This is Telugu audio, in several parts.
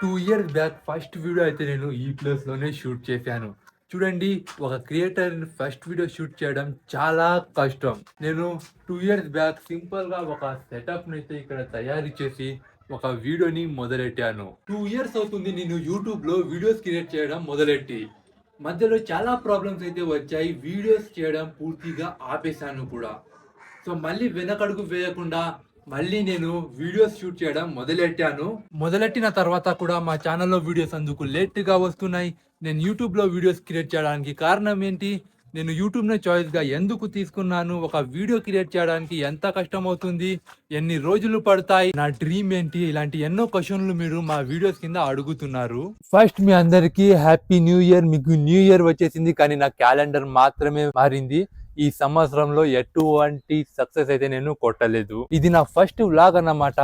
Two years back first video అయితే నేను ఈ ప్లేస్లోనే షూట్ చేశాను. చూడండి ఒక క్రియేటర్ని ఫస్ట్ వీడియో షూట్ చేయడం చాలా కష్టం. నేను టూ ఇయర్స్ బ్యాక్ సింపుల్గా ఒక సెటప్ని అయితే ఇక్కడ తయారు చేసి ఒక వీడియోని మొదలెట్టాను. టూ ఇయర్స్ అవుతుంది నేను యూట్యూబ్లో వీడియోస్ క్రియేట్ చేయడం మొదలెట్టి. మధ్యలో చాలా ప్రాబ్లమ్స్ అయితే వచ్చాయి. వీడియోస్ చేయడం పూర్తిగా ఆపేశాను కూడా. సో మళ్ళీ వెనకడుగు వేయకుండా మళ్ళీ నేను వీడియోస్ షూట్ చేయడం మొదలెట్టాను. మొదలెట్టిన తర్వాత కూడా మా ఛానల్లో వీడియోస్ అందుకు లేట్గా వస్తున్నాయి. నేను యూట్యూబ్లో వీడియోస్ క్రియేట్ చేయడానికి కారణం ఏంటి? నేను యూట్యూబ్ చాయిస్గా చాయిస్గా ఎందుకు తీసుకున్నాను? ఒక వీడియో క్రియేట్ చేయడానికి ఎంత కష్టం అవుతుంది? ఎన్ని రోజులు పడతాయి? నా డ్రీమ్ ఏంటి? ఇలాంటి ఎన్నో క్వశ్చన్లు మీరు మా వీడియోస్ కింద అడుగుతున్నారు. ఫస్ట్ మీ అందరికి హ్యాపీ న్యూ ఇయర్ మీకు న్యూ ఇయర్ వచ్చేసింది కానీ నా క్యాలెండర్ మాత్రమే మారింది. ఈ సంవత్సరంలో ఎటువంటి సక్సెస్ అయితే నేను కొట్టలేదు. ఇది నా ఫస్ట్ వ్లాగ్ అన్నమాట.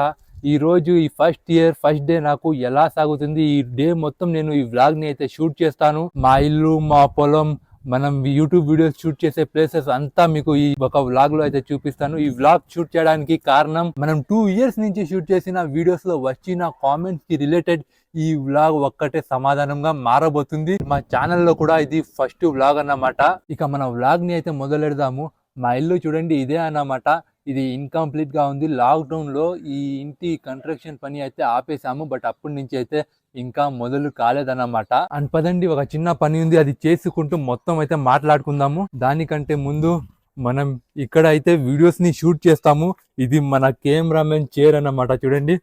ఈ రోజు ఈ ఫస్ట్ ఇయర్ ఫస్ట్ డే నాకు ఎలా సాగుతుంది? ఈ డే మొత్తం నేను ఈ వ్లాగ్ని అయితే షూట్ చేస్తాను. మా ఇల్లు మా పొలం మనం యూట్యూబ్ వీడియోస్ షూట్ చేసే ప్లేసెస్ అంతా మీకు ఈ ఒక వ్లాగ్లో అయితే చూపిస్తాను. ఈ వ్లాగ్ షూట్ చేయడానికి కారణం మనం టూ ఇయర్స్ నుంచి షూట్ చేసిన వీడియోస్లో వచ్చిన కామెంట్స్కి రిలేటెడ్ ఈ వ్లాగ్ ఒక్కటే సమాధానంగా మారబోతుంది. మా ఛానల్లో కూడా ఇది ఫస్ట్ వ్లాగ్ అన్నమాట. ఇక మన వ్లాగ్ని అయితే మొదలెడదాము. మా ఇల్లు చూడండి ఇదే అన్నమాట. ఇది ఇన్కంప్లీట్గా ఉంది. లాక్డౌన్లో ఈ ఇంటి కన్స్ట్రక్షన్ పని అయితే ఆపేసాము బట్ అప్పటి నుంచి అయితే ఇంకా మొదలు కాలేదన్నమాట. అండ్ పదండి ఒక చిన్న పని ఉంది. అది చేసుకుంటూ మొత్తం అయితే మాట్లాడుకుందాము. దానికంటే ముందు మనం ఇక్కడ అయితే వీడియోస్ని షూట్ చేస్తాము. ఇది మన కెమెరామెన్ చైర్ అన్నమాట. చూడండి.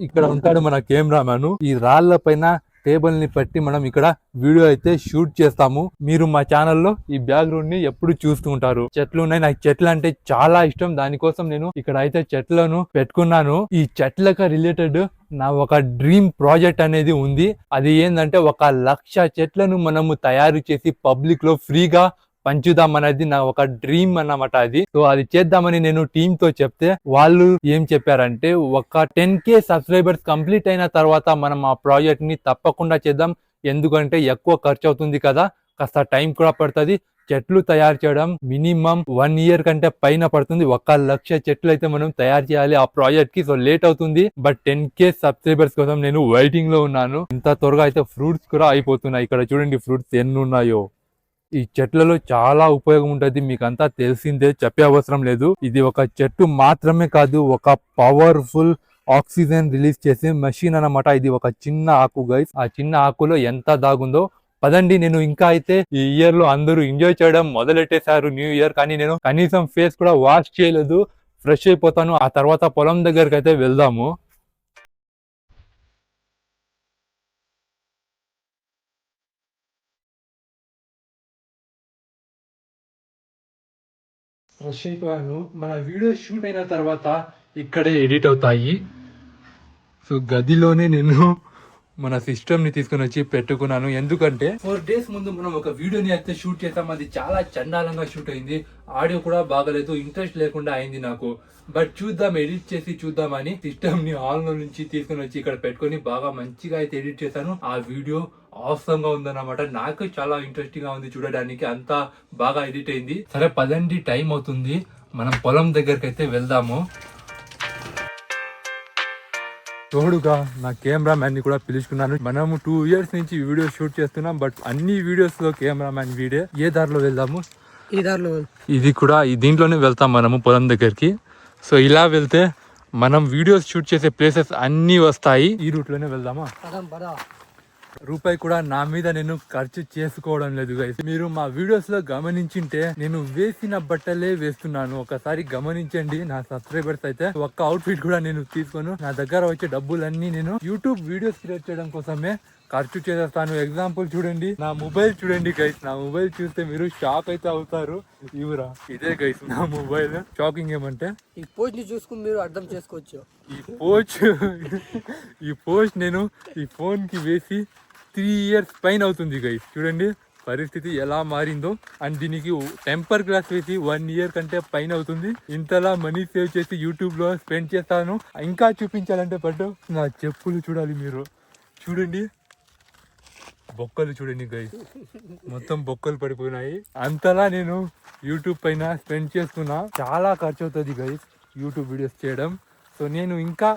ఇక్కడ ఉంటాడు మన కెమెరామ్యాన్ ఈ రాళ్ళ పైన టేబుల్ని పెట్టి మనం ఇక్కడ వీడియో అయితే షూట్ చేస్తాము. మీరు మా ఛానల్లో ఈ బ్యాక్గ్రౌండ్ని ఎప్పుడు చూస్తూ ఉంటారు. చెట్లు ఉన్నాయి. నాకు చెట్లు అంటే చాలా ఇష్టం. దానికోసం నేను ఇక్కడ అయితే చెట్లను పెట్టుకున్నాను. ఈ చెట్లకు రిలేటెడ్ నా ఒక డ్రీమ్ ప్రాజెక్ట్ అనేది ఉంది. అది ఏంటంటే ఒక లక్ష చెట్లను మనము తయారు చేసి పబ్లిక్లో ఫ్రీగా పంచుదాం అనేది నా ఒక డ్రీమ్ అన్నమాట అది. సో అది చేద్దామని నేను టీమ్తో చెప్తే వాళ్ళు ఏం చెప్పారంటే ఒక టెన్ కే సబ్స్క్రైబర్స్ కంప్లీట్ అయిన తర్వాత మనం ఆ ప్రాజెక్ట్ని తప్పకుండా చేద్దాం. ఎందుకంటే ఎక్కువ ఖర్చు అవుతుంది కదా కాస్త టైం కూడా పడుతుంది. చెట్లు తయారు చేయడం మినిమం వన్ ఇయర్ కంటే పైన పడుతుంది. ఒక లక్ష చెట్లు అయితే మనం తయారు చేయాలి ఆ ప్రాజెక్ట్కి. సో లేట్ అవుతుంది. బట్ టెన్ కే సబ్స్క్రైబర్స్ కోసం నేను వెయిటింగ్లో ఉన్నాను. ఇంత త్వరగా అయితే ఫ్రూట్స్ కూడా అయిపోతున్నాయి. ఇక్కడ చూడండి ఫ్రూట్స్ ఎన్ని ఉన్నాయో. ఈ చెట్లలో చాలా ఉపయోగం ఉంటుంది. మీకు అంతా తెలిసిందే చెప్పే అవసరం లేదు. ఇది ఒక చెట్టు మాత్రమే కాదు ఒక పవర్ఫుల్ ఆక్సిజన్ రిలీజ్ చేసే మెషిన్ అన్నమాట. ఇది ఒక చిన్న ఆకు గైస్ ఆ చిన్న ఆకులో ఎంత దాగుందో. పదండి నేను ఇంకా అయితే ఈ ఇయర్లో అందరూ ఎంజాయ్ చేయడం మొదలెట్టేశారు న్యూ ఇయర్ కానీ నేను కనీసం ఫేస్ కూడా వాష్ చేయలేదు. ఫ్రెష్ అయిపోతాను. ఆ తర్వాత పొలం దగ్గరికి అయితే వెళ్దాము. ఫ్రెష్ అయిపోయాను మన వీడియో షూట్ అయిన తర్వాత ఇక్కడే ఎడిట్ అవుతాయి. సో గదిలోనే నేను మన సిస్టమ్ని తీసుకుని తీసుకొని వచ్చి పెట్టుకున్నాను. ఎందుకంటే ఫోర్ డేస్ ముందు మనం ఒక వీడియోని అయితే షూట్ చేసాం. అది చాలా చండాలంగా షూట్ అయింది. ఆడియో కూడా బాగలేదు. ఇంట్రెస్ట్ లేకుండా అయింది నాకు. బట్ చూద్దాం ఎడిట్ చేసి చూద్దామని సిస్టమ్ని ఆన్లో నుంచి తీసుకొని వచ్చి ఇక్కడ పెట్టుకొని బాగా మంచిగా అయితే ఎడిట్ చేశాను. ఆ వీడియో అవసరం గా ఉందన్నమాట. నాకు చాలా ఇంట్రెస్టింగ్గా ఉంది చూడడానికి. అంతా బాగా ఎడిట్ అయింది. సరే పదండి టైం అవుతుంది. మనం పొలం దగ్గరికి అయితే వెళ్దాము. తోడుగా నా కెమెరా మ్యాన్ని కూడా పిలుచుకున్నాను. మనము టూ ఇయర్స్ నుంచి వీడియో షూట్ చేస్తున్నాం బట్ అన్ని వీడియోస్లో కెమెరా మ్యాన్ వీడియో ఏ దారిలో వెళ్దాము? ఈ దారిలో ఇది కూడా ఈ దీంట్లోనే వెళ్తాం మనము పొలం దగ్గరికి. సో ఇలా వెళ్తే మనం వీడియోస్ షూట్ చేసే ప్లేసెస్ అన్ని వస్తాయి. ఈ రూట్లోనే వెళ్దామా? పదం పద. రూపాయి కూడా నా మీద నేను ఖర్చు చేసుకోవడం లేదు గైస్ మీరు మా వీడియోస్లో గమనించింటే నేను వేసిన బట్టలే వేస్తున్నాను. ఒకసారి గమనించండి నా సబ్స్క్రైబర్స్ అయితే. ఒక్క అవుట్ఫిట్ కూడా నేను తీసుకోను. నా దగ్గర వచ్చే డబ్బులన్నీ నేను యూట్యూబ్ వీడియోస్ క్రియేట్ చేయడం కోసమే ఖర్చు చేసేస్తాను. ఎగ్జాంపుల్ చూడండి. నా మొబైల్ చూడండి గైస్ నా మొబైల్ చూస్తే మీరు షాక్ అయితే అవుతారు. ఇవురా ఇదే గైస్ నా మొబైల్ షాకింగ్ ఏమంటే? ఈ పోస్ట్ని చూసుకుని మీరు అర్థం చేసుకోవచ్చు. ఈ పోచ్ ఈ పోస్ట్ నేను ఈ ఫోన్కి వేసి త్రీ ఇయర్స్ పైన అవుతుంది గైస్ చూడండి పరిస్థితి ఎలా మారిందో. అండ్ దీనికి టెంపర్ గ్లాస్ వేసి వన్ ఇయర్ కంటే పైన అవుతుంది. ఇంతలా మనీ సేవ్ చేసి యూట్యూబ్లో స్పెండ్ చేస్తాను. ఇంకా చూపించాలంటే పట్టు నా చెప్పులు చూడాలి మీరు. చూడండి. బొక్కలు చూడండి గైస్ మొత్తం బొక్కలు పడిపోయినాయి. అంతలా నేను యూట్యూబ్ పైన స్పెండ్ చేస్తున్నా. చాలా ఖర్చు అవుతుంది గైస్ యూట్యూబ్ వీడియోస్ చేయడం. సో నేను ఇంకా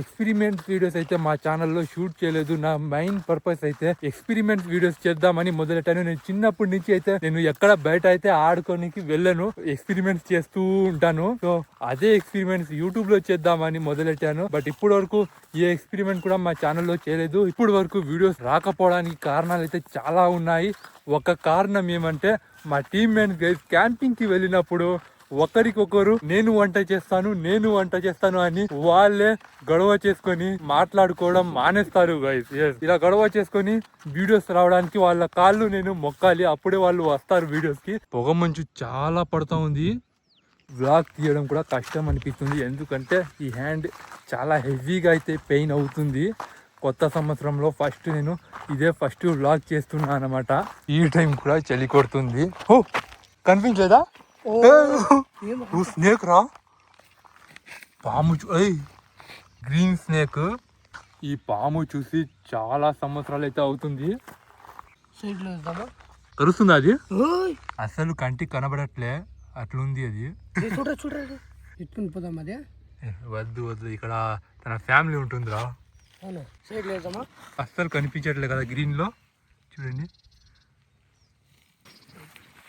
ఎక్స్పెరిమెంట్ వీడియోస్ అయితే మా ఛానల్లో షూట్ చేయలేదు. నా మెయిన్ పర్పస్ అయితే ఎక్స్పెరిమెంట్ వీడియోస్ చేద్దామని మొదలెట్టాను. నేను చిన్నప్పటి నుంచి అయితే నేను ఎక్కడ బయట అయితే ఆడుకోనికి వెళ్ళను. ఎక్స్పెరిమెంట్స్ చేస్తూ ఉంటాను. సో అదే ఎక్స్పెరిమెంట్స్ యూట్యూబ్లో చేద్దామని మొదలెట్టాను. బట్ ఇప్పటి వరకు ఏ ఎక్స్పెరిమెంట్ కూడా మా ఛానల్లో చేయలేదు. ఇప్పటి వరకు వీడియోస్ రాకపోవడానికి కారణాలు అయితే చాలా ఉన్నాయి. ఒక కారణం ఏమంటే మా టీమ్ మేట్స్ క్యాంపింగ్కి వెళ్ళినప్పుడు ఒకరికొకరు నేను వంట చేస్తాను నేను వంట చేస్తాను అని వాళ్ళే గొడవ చేసుకొని మాట్లాడుకోవడం మానేస్తారు గైస్ ఇలా గొడవ చేసుకొని వీడియోస్ రావడానికి వాళ్ళ కాళ్ళు నేను మొక్కాలి. అప్పుడే వాళ్ళు వస్తారు వీడియోస్కి. పొగ మంచు చాలా పడుతూ ఉంది. వ్లాగ్ తీయడం కూడా కష్టం అనిపిస్తుంది. ఎందుకంటే ఈ హ్యాండ్ చాలా హెవీగా అయితే పెయిన్ అవుతుంది. కొత్త సంవత్సరంలో ఫస్ట్ నేను ఇదే ఫస్ట్ వ్లాగ్ చేస్తున్నా అనమాట ఈ టైం కూడా చలి కొడుతుంది. ఓ కనిపించలేదా? ఓ స్నేక్ రా పాము గ్రీన్ స్నేక్ ఈ పాము చూసి చాలా సంవత్సరాలు అయితే అవుతుంది కరుస్తుంది అది అసలు కంటికి కనబడట్లే అట్లుంది అది చూడరా పోదాం అదే వద్దు వద్దు ఇక్కడ తన ఫ్యామిలీ ఉంటుందిరా అవును సైడ్లో వేద్దామా అస్సలు కనిపించట్లే కదా గ్రీన్లో చూడండి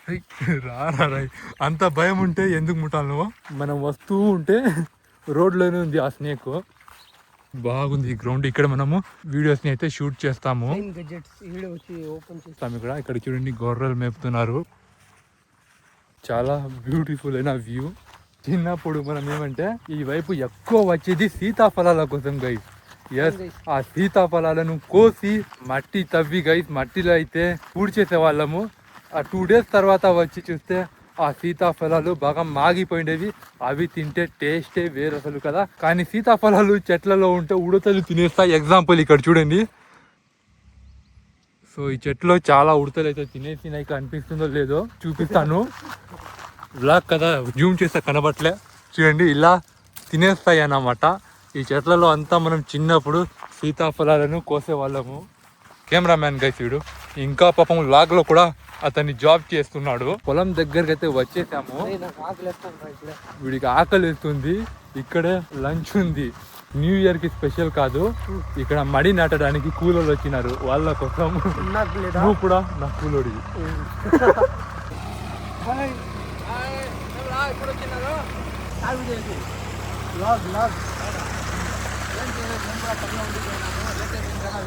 ఏయ్, రా రా రా. అంత భయం ఉంటే ఎందుకు ముట్టాలి నువ్వు? మనం వస్తూ ఉంటే రోడ్లోనే ఉంది ఆ స్నేక్ బాగుంది ఈ గ్రౌండ్ ఇక్కడ మనము వీడియోస్ని అయితే షూట్ చేస్తాము. చేస్తాము ఇక్కడ. ఇక్కడ చూడండి గొర్రెలు మేపుతున్నారు. చాలా బ్యూటిఫుల్ అయిన వ్యూ చిన్నప్పుడు మనం ఏమంటే ఈ వైపు ఎక్కువ వచ్చేది సీతాఫలాల కోసం గైస్ ఎస్ ఆ సీతాఫలాలను కోసి మట్టి తవ్వి గైస్ మట్టిలో అయితే పూడ్చేసే వాళ్ళము. ఆ టూ డేస్ తర్వాత వచ్చి చూస్తే ఆ సీతాఫలాలు బాగా మాగిపోయినవి. అవి తింటే టేస్టే వేరు అసలు కదా. కానీ సీతాఫలాలు చెట్లలో ఉంటే ఉడతలు తినేస్తాయి ఎగ్జాంపుల్ ఇక్కడ చూడండి. సో ఈ చెట్లో చాలా ఉడతలు అయితే తినేసినాయి అనిపిస్తుందో లేదో చూపిస్తాను. బ్లాక్ కదా జూమ్ చేస్తే కనబట్లే చూడండి ఇలా తినేస్తాయి అన్నమాట. ఈ చెట్లలో అంతా మనం చిన్నప్పుడు సీతాఫలాలను కోసేవాళ్ళము. కెమెరామ్యాన్ గైస్ వీడు ఇంకా పాపం లాగ్లో కూడా అతన్ని జాబ్ చేస్తున్నాడు. పొలం దగ్గరికి అయితే వచ్చేసాము. ఇప్పుడే వీడికి ఆకలి వేస్తుంది. ఇక్కడే లంచ్ ఉంది. న్యూ ఇయర్కి స్పెషల్ కాదు. ఇక్కడ మడి నాటడానికి కూలోళ్ళు వచ్చినారు. వాళ్ళ కోసం నువ్వు కూడా నా కూలోడి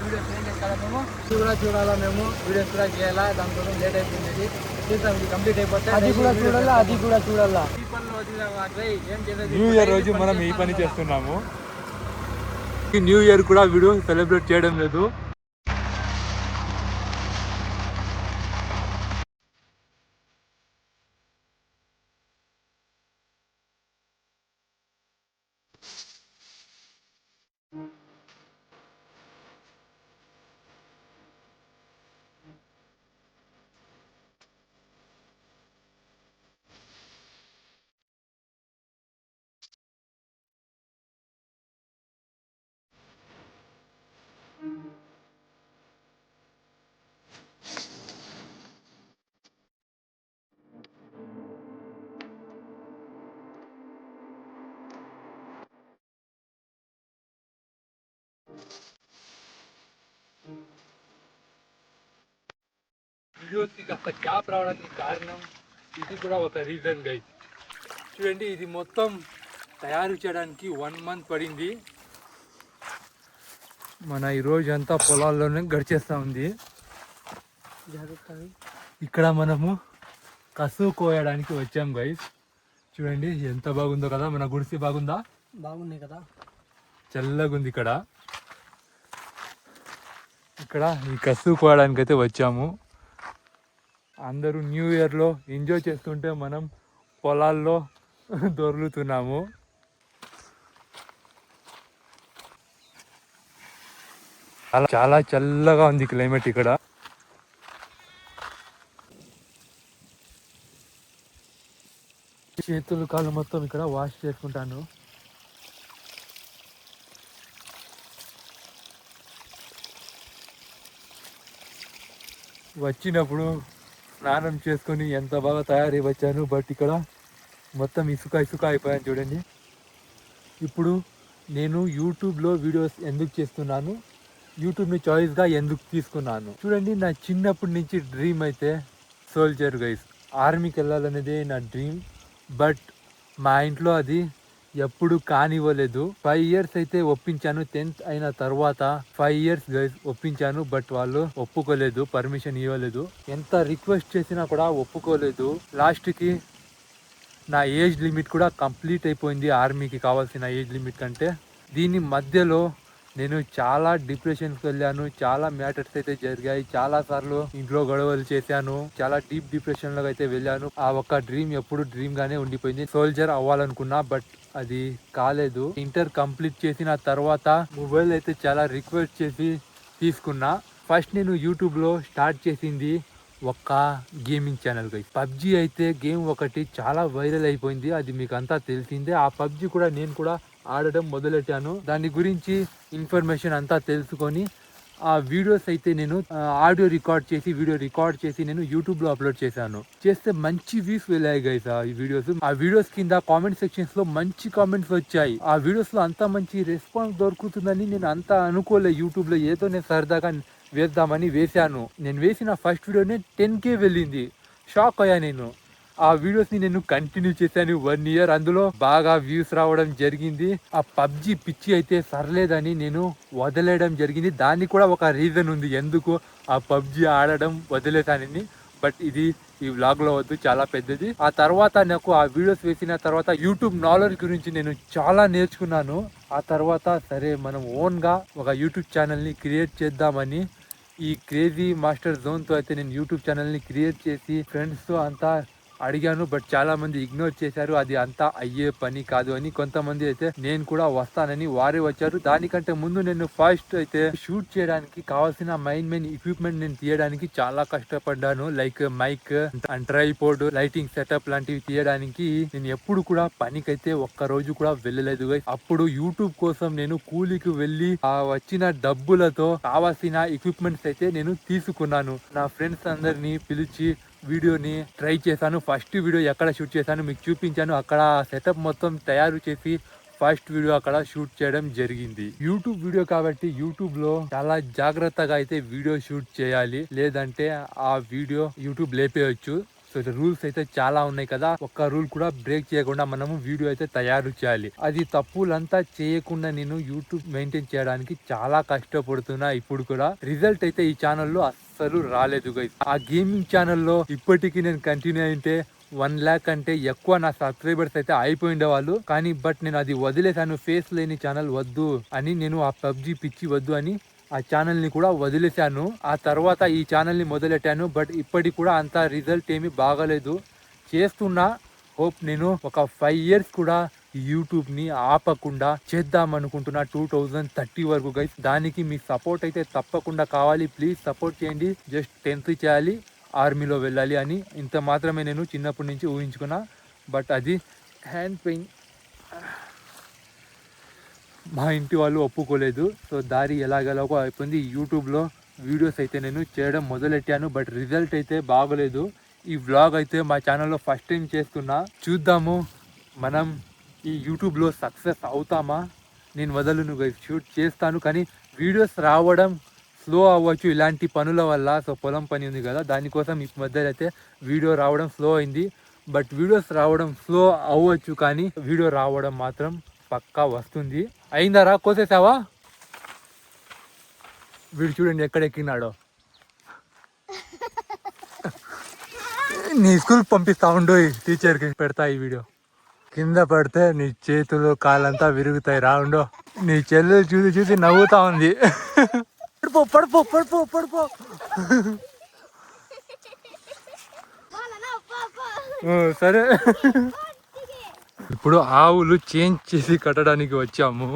వీడియోస్ ఇప్పుడు వచ్చినారు కూడా చూడాలా మేము వీడియోస్ కూడా చేయాలా దానికోసం లేట్ అయిపోయింది చూద్దాం ఇది కంప్లీట్ అయిపోతే అది కూడా చూడాలా అది కూడా చూడాలా ఈ పనులు వదిలేవాడ్రై, ఏం చేసేది న్యూ ఇయర్ రోజు మనం ఈ పని చేస్తున్నాము. ఈ న్యూ ఇయర్ కూడా వీడియో సెలబ్రేట్ చేయడం లేదు. వీడియోస్కి కాస్త గ్యాప్ రావడానికి కారణం ఇది కూడా ఒక రీజన్ గైస్ చూడండి ఇది మొత్తం తయారు చేయడానికి వన్ మంత్ పడింది. మన ఈ రోజు అంతా పొలాల్లోనే గడిచేస్తూ ఉంది. ఇక్కడ మనము కసువు కోయడానికి వచ్చాం గైస్ చూడండి ఎంత బాగుందో కదా మన గుడిసి బాగుందా? బాగున్నాయి కదా. చల్లగా ఉంది ఇక్కడ. ఇక్కడ ఈ కసువు కోయడానికి అయితే వచ్చాము. అందరూ న్యూ ఇయర్లో ఎంజాయ్ చేస్తుంటే మనం పొలాల్లో దొర్లుతున్నాము. చాలా చాలా చల్లగా ఉంది క్లైమేట్ ఇక్కడ. చేతులు కాళ్ళు మొత్తం ఇక్కడ వాష్ చేసుకుంటాను. వచ్చినప్పుడు స్నానం చేసుకొని ఎంత బాగా తయారై వచ్చాను బట్ ఇక్కడ మొత్తం ఇసుక ఇసుక అయిపోయాను చూడండి. ఇప్పుడు నేను యూట్యూబ్లో వీడియోస్ ఎందుకు చేస్తున్నాను యూట్యూబ్ని చాయిస్గా ఎందుకు తీసుకున్నాను. చూడండి నా చిన్నప్పటి నుంచి డ్రీమ్ అయితే సోల్జర్ గైస్. ఆర్మీకి వెళ్ళాలనేదే నా డ్రీమ్ బట్ మా ఇంట్లో అది ఎప్పుడు కానివ్వలేదు. ఫైవ్ ఇయర్స్ అయితే ఒప్పించాను. టెన్త్ అయిన తర్వాత ఫైవ్ ఇయర్స్ ఒప్పించాను. బట్ వాళ్ళు ఒప్పుకోలేదు. పర్మిషన్ ఇవ్వలేదు. ఎంత రిక్వెస్ట్ చేసినా కూడా ఒప్పుకోలేదు. లాస్ట్కి నా ఏజ్ లిమిట్ కూడా కంప్లీట్ అయిపోయింది. ఆర్మీకి కావాల్సిన ఏజ్ లిమిట్ కంటే. దీని మధ్యలో నేను చాలా డిప్రెషన్కి వెళ్ళాను చాలా మ్యాటర్స్ అయితే జరిగాయి చాలా సార్లు ఇంట్లో గొడవలు చేశాను చాలా డీప్ డిప్రెషన్లో అయితే వెళ్ళాను. ఆ ఒక్క డ్రీమ్ ఎప్పుడు డ్రీమ్ గానే ఉండిపోయింది. సోల్జర్ అవ్వాలనుకున్నా బట్ అది కాలేదు. ఇంటర్ కంప్లీట్ చేసిన తర్వాత మొబైల్ అయితే చాలా రిక్వెస్ట్ చేసి తీసుకున్నా. ఫస్ట్ నేను యూట్యూబ్లో స్టార్ట్ చేసింది ఒక్క గేమింగ్ ఛానల్ పబ్జి అయితే గేమ్ ఒకటి చాలా వైరల్ అయిపోయింది. అది మీకు అంతా తెలిసిందే. ఆ పబ్జి కూడా నేను కూడా ఆడడం మొదలెట్టాను. దాని గురించి ఇన్ఫర్మేషన్ అంతా తెలుసుకొని ఆ వీడియోస్ అయితే నేను ఆడియో రికార్డ్ చేసి వీడియో రికార్డ్ చేసి నేను యూట్యూబ్లో అప్లోడ్ చేశాను. చేస్తే మంచి వ్యూస్ వెళ్ళాయి గైస్ ఆ వీడియోస్. ఆ వీడియోస్ కింద కామెంట్ సెక్షన్స్లో మంచి కామెంట్స్ వచ్చాయి. ఆ వీడియోస్లో అంత మంచి రెస్పాన్స్ దొరుకుతుందని నేను అంత అనుకోలే. యూట్యూబ్లో ఏదో నేను సరదాగా వేద్దామని వేశాను. నేను వేసిన ఫస్ట్ వీడియోనే టెన్ కే వెళ్ళింది. షాక్ అయ్యా నేను. ఆ వీడియోస్ని నేను కంటిన్యూ చేశాను వన్ ఇయర్ అందులో బాగా వ్యూస్ రావడం జరిగింది. ఆ పబ్జి పిచ్చి అయితే సర్లేదని నేను వదిలేయడం జరిగింది. దానికి కూడా ఒక రీజన్ ఉంది ఎందుకు ఆ పబ్జి ఆడడం వదిలేసానని బట్ ఇది ఈ వ్లాగ్లో వద్దు చాలా పెద్దది. ఆ తర్వాత నాకు ఆ వీడియోస్ వేసిన తర్వాత యూట్యూబ్ నాలెడ్జ్ గురించి నేను చాలా నేర్చుకున్నాను. ఆ తర్వాత సరే మనం ఓన్గా ఒక యూట్యూబ్ ఛానల్ని క్రియేట్ చేద్దామని ఈ క్రేజీ మాస్టర్ జోన్తో అయితే నేను యూట్యూబ్ ఛానల్ని క్రియేట్ చేసి ఫ్రెండ్స్తో అంతా అడిగాను బట్ చాలా మంది ఇగ్నోర్ చేశారు. అది అంతా అయ్యే పని కాదు అని కొంతమంది అయితే నేను కూడా వస్తానని వారే వచ్చారు. దానికంటే ముందు నేను ఫస్ట్ అయితే షూట్ చేయడానికి కావాల్సిన మెయిన్ మెయిన్ ఎక్విప్మెంట్ నేను తీయడానికి చాలా కష్టపడ్డాను. Like mic and tripod lighting setup లాంటివి తీయడానికి నేను ఎప్పుడు కూడా పనికైతే ఒక్క రోజు కూడా వెళ్ళలేదు అప్పుడు యూట్యూబ్ కోసం నేను కూలికి వెళ్ళి ఆ వచ్చిన డబ్బులతో కావాల్సిన ఎక్విప్మెంట్స్ అయితే నేను తీసుకున్నాను. నా ఫ్రెండ్స్ అందరినీ పిలిచి వీడియోని ట్రై చేశాను. ఫస్ట్ వీడియో ఎక్కడ షూట్ చేశాను మీకు చూపించాను. అక్కడ సెటప్ మొత్తం తయారు చేసి ఫస్ట్ వీడియో అక్కడ షూట్ చేయడం జరిగింది. యూట్యూబ్ వీడియో కాబట్టి యూట్యూబ్లో చాలా జాగ్రత్తగా అయితే వీడియో షూట్ చేయాలి. లేదంటే ఆ వీడియో యూట్యూబ్ లేపేయచ్చు. సో రూల్స్ అయితే చాలా ఉన్నాయి కదా. ఒక్క రూల్ కూడా బ్రేక్ చేయకుండా మనము వీడియో అయితే తయారు చేయాలి. అది తప్పులంతా చేయకుండా నేను యూట్యూబ్ మెయింటైన్ చేయడానికి చాలా కష్టపడుతున్నా ఇప్పుడు కూడా. రిజల్ట్ అయితే ఈ ఛానల్లో అస్సలు రాలేదు ఆ గేమింగ్ ఛానల్లో ఇప్పటికీ నేను కంటిన్యూ అయితే వన్ ల్యాక్ అంటే ఎక్కువ నా సబ్స్క్రైబర్స్ అయితే అయిపోయిండే వాళ్ళు. కానీ బట్ నేను అది వదిలేసాను ఫేస్ లేని ఛానల్ వద్దు అని నేను ఆ పబ్జి పిచ్చి వద్దు అని ఆ ఛానల్ని కూడా వదిలేశాను. ఆ తర్వాత ఈ ఛానల్ని మొదలెట్టాను. బట్ ఇప్పటికి కూడా అంత రిజల్ట్ ఏమీ బాగలేదు. చేస్తున్నా హోప్ నేను ఒక ఫైవ్ ఇయర్స్ కూడా యూట్యూబ్ని ఆపకుండా చేద్దాం అనుకుంటున్నా. టూ థౌజండ్ థర్టీ వరకు గైస్ దానికి మీ సపోర్ట్ అయితే తప్పకుండా కావాలి. ప్లీజ్ సపోర్ట్ చేయండి. జస్ట్ టెన్త్ చేయాలి. ఆర్మీలో వెళ్ళాలి అని. ఇంత మాత్రమే నేను చిన్నప్పటి నుంచి ఊహించుకున్నా. బట్ అది హ్యాండ్ పెయిన్ మా ఇంటి వాళ్ళు ఒప్పుకోలేదు. సో దారి ఎలాగెలాగో అయిపోయింది. యూట్యూబ్లో వీడియోస్ అయితే నేను చేయడం మొదలెట్టాను. బట్ రిజల్ట్ అయితే బాగలేదు. ఈ వ్లాగ్ అయితే మా ఛానల్లో ఫస్ట్ టైం చేస్తున్నా. చూద్దాము. మనం ఈ యూట్యూబ్లో సక్సెస్ అవుతామా? నేను వదలను షూట్ చేస్తాను. కానీ వీడియోస్ రావడం స్లో అవ్వచ్చు ఇలాంటి పనుల వల్ల. సో పొలం పని ఉంది కదా. దానికోసం ఈ మధ్య అయితే వీడియో రావడం స్లో అయింది. బట్ వీడియోస్ రావడం స్లో అవ్వచ్చు కానీ వీడియో రావడం మాత్రం పక్కా వస్తుంది. అయిందారా? కోసేసావా? వీడు చూడండి ఎక్కడ ఎక్కినాడో. నీ స్కూల్ పంపిస్తా ఉండు టీచర్కి పెడతా ఈ వీడియో. కింద పడితే నీ చేతులు కాళ్ళంతా విరుగుతాయి. రా ఉండు. నీ చెల్లెలు చూసి చూసి నవ్వుతా ఉంది. పడిపో పడిపో పడిపో పడిపో సరే. ఇప్పుడు ఆవులు చేంజ్ చేసి కట్టడానికి వచ్చాము.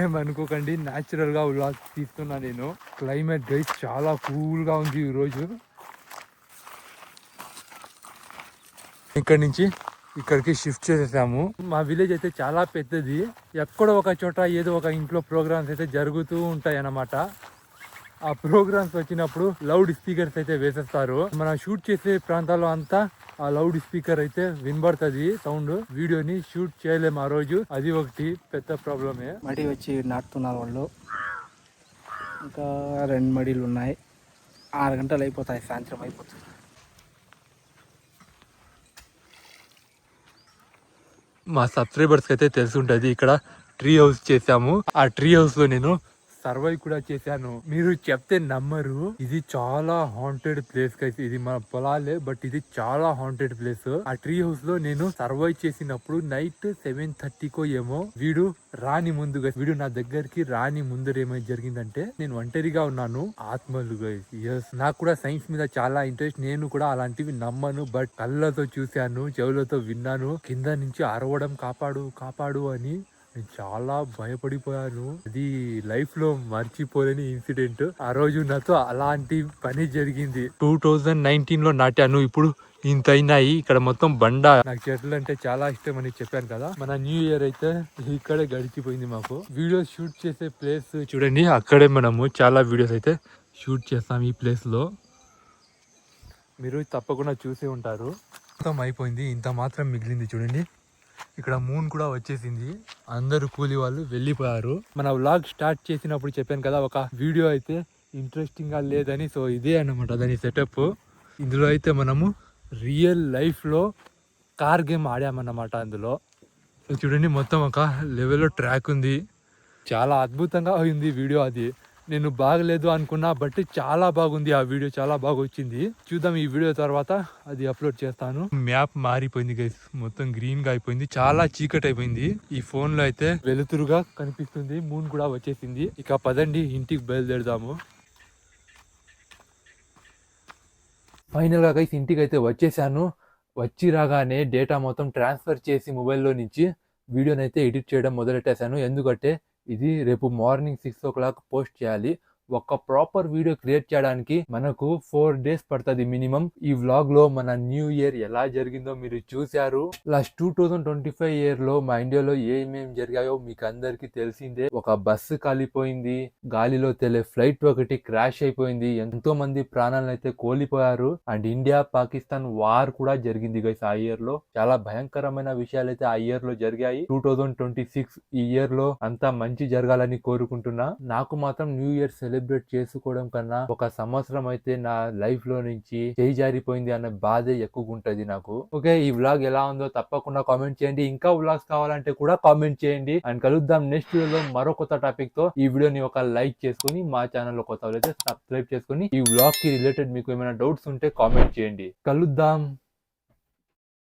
ఏమనుకోకండి న్యాచురల్గా వ్లాగ్ తీస్తున్నా నేను. క్లైమేట్ గైస్ చాలా కూల్గా ఉంది ఈ రోజు ఇక్కడి నుంచి ఇక్కడికి షిఫ్ట్ చేసేసాము. మా విలేజ్ అయితే చాలా పెద్దది. ఎక్కడో ఒక చోట ఏదో ఒక ఇంట్లో ప్రోగ్రామ్స్ అయితే జరుగుతూ ఉంటాయి అన్నమాట ఆ ప్రోగ్రామ్స్ వచ్చినప్పుడు లౌడ్ స్పీకర్స్ అయితే వేసేస్తారు. మనం షూట్ చేసే ప్రాంతాల్లో అంతా ఆ లౌడ్ స్పీకర్ అయితే వినబడుతుంది. సౌండ్ వీడియోని షూట్ చేయలేము ఆ రోజు. అది ఒకటి పెద్ద ప్రాబ్లమే. మడి వచ్చి నాటుతున్నారు వాళ్ళు. ఇంకా రెండు మడిలు ఉన్నాయి. ఆరు గంటలు అయిపోతాయి. సాయంత్రం అయిపోతుంది. మా సబ్స్క్రైబర్స్ అయితే తెలిసి ఉంటుంది ఇక్కడ ట్రీ హౌస్ చేశాము. ఆ ట్రీ హౌస్లో నేను సర్వైవ్ కూడా చేశాను. మీరు చెప్తే నమ్మరు. ఇది చాలా హాంటెడ్ ప్లేస్ గైస్ ఇది మన పొలాలే బట్ ఇది చాలా హాంటెడ్ ప్లేస్ ఆ ట్రీ హౌస్లో నేను సర్వైవ్ చేసినప్పుడు నైట్ సెవెన్ థర్టీకో ఏమో వీడు రాని ముందుగా వీడు నా దగ్గరికి రాని ముందర ఏమైనా జరిగిందంటే నేను ఒంటరిగా ఉన్నాను. ఆత్మలు ఎస్ నాకు కూడా సైన్స్ మీద చాలా ఇంట్రెస్ట్ నేను కూడా అలాంటివి నమ్మను బట్ కళ్ళతో చూశాను చెవులతో విన్నాను. కింద నుంచి అరవడం కాపాడు కాపాడు అని నేను చాలా భయపడిపోయాను. అది లైఫ్లో మర్చిపోలేని ఇన్సిడెంట్ ఆ రోజు నాతో అలాంటి పని జరిగింది. టూ థౌజండ్ నైన్టీన్లో నాటాను. ఇప్పుడు ఇంత అయినాయి. ఇక్కడ మొత్తం బండ. నాకు చెట్లు అంటే చాలా ఇష్టం అని చెప్పాను కదా. మన న్యూ ఇయర్ అయితే ఇక్కడే గడిచిపోయింది మాకు. వీడియోస్ షూట్ చేసే ప్లేస్ చూడండి. అక్కడే మనము చాలా వీడియోస్ అయితే షూట్ చేస్తాం ఈ ప్లేస్లో. మీరు తప్పకుండా చూసే ఉంటారు. మొత్తం అయిపోయింది. ఇంత మాత్రం మిగిలింది చూడండి. ఇక్కడ మూన్ కూడా వచ్చేసింది. అందరూ కూలి వాళ్ళు వెళ్ళిపోయారు. మన వ్లాగ్ స్టార్ట్ చేసినప్పుడు చెప్పాను కదా ఒక వీడియో అయితే ఇంట్రెస్టింగ్గా లేదని. సో ఇదే అన్నమాట దాని సెటప్ ఇందులో అయితే మనము రియల్ లైఫ్లో కార్ గేమ్ ఆడామన్నమాట అందులో. చూడండి మొత్తం ఒక లెవెల్లో ట్రాక్ ఉంది. చాలా అద్భుతంగా అయింది వీడియో అది. నేను బాగలేదు అనుకున్నా బట్ చాలా బాగుంది. ఆ వీడియో చాలా బాగా వచ్చింది చూద్దాం ఈ వీడియో తర్వాత అది అప్లోడ్ చేస్తాను. మ్యాప్ మారిపోయింది గైస్ మొత్తం గ్రీన్గా అయిపోయింది. చాలా చీకటి అయిపోయింది. ఈ ఫోన్లో అయితే వెలుతురుగా కనిపిస్తుంది. మూన్ కూడా వచ్చేసింది. ఇక పదండి ఇంటికి బయలుదేరదాము. ఫైనల్గా గైస్ ఇంటికి అయితే వచ్చేసాను. వచ్చి రాగానే డేటా మొత్తం ట్రాన్స్ఫర్ చేసి మొబైల్లో నుంచి వీడియోని అయితే ఎడిట్ చేయడం మొదలెట్టేశాను. ఎందుకంటే ఇది రేపు morning six o'clock post చేయాలి. ఒక ప్రాపర్ వీడియో క్రియేట్ చేయడానికి మనకు ఫోర్ డేస్ పడుతుంది మినిమం ఈ వ్లాగ్లో మన న్యూ ఇయర్ ఎలా జరిగిందో మీరు చూశారు. Last two thousand twenty five ఇయర్లో మా ఇండియాలో ఏమేమి జరిగాయో మీకు అందరికి తెలిసిందే. ఒక బస్సు కాలిపోయింది. గాలిలో తెలే ఫ్లైట్ ఒకటి క్రాష్ అయిపోయింది. ఎంతో మంది ప్రాణాలను అయితే కోల్పోయారు. అండ్ ఇండియా పాకిస్తాన్ వార్ కూడా జరిగింది గైస్ ఆ ఇయర్లో. చాలా భయంకరమైన విషయాలు అయితే ఆ ఇయర్లో జరిగాయి. టూ థౌజండ్ ట్వంటీ సిక్స్ ఈ ఇయర్లో అంతా మంచి జరగాలని కోరుకుంటున్నా. నాకు మాత్రం న్యూ ఇయర్ సెలబ్రేట్ చేసుకోవడం కన్నా ఒక సంవత్సరం అయితే నా లైఫ్లో నుంచి చేయి జారిపోయింది అన్న బాధే ఎక్కువగా ఉంటది నాకు. ఓకే ఈ వ్లాగ్ ఎలా ఉందో తప్పకుండా కామెంట్ చేయండి. ఇంకా వ్లాగ్స్ కావాలంటే కూడా కామెంట్ చేయండి. అండ్ కలుద్దాం నెక్స్ట్ వీడియోలో మరో కొత్త టాపిక్తో. ఈ వీడియోని ఒక లైక్ చేసుకుని మా ఛానల్లో కొత్త అయితే సబ్స్క్రైబ్ చేసుకుని ఈ వ్లాగ్కి రిలేటెడ్ మీకు ఏమైనా డౌట్స్ ఉంటే కామెంట్ చేయండి. కలుద్దాం.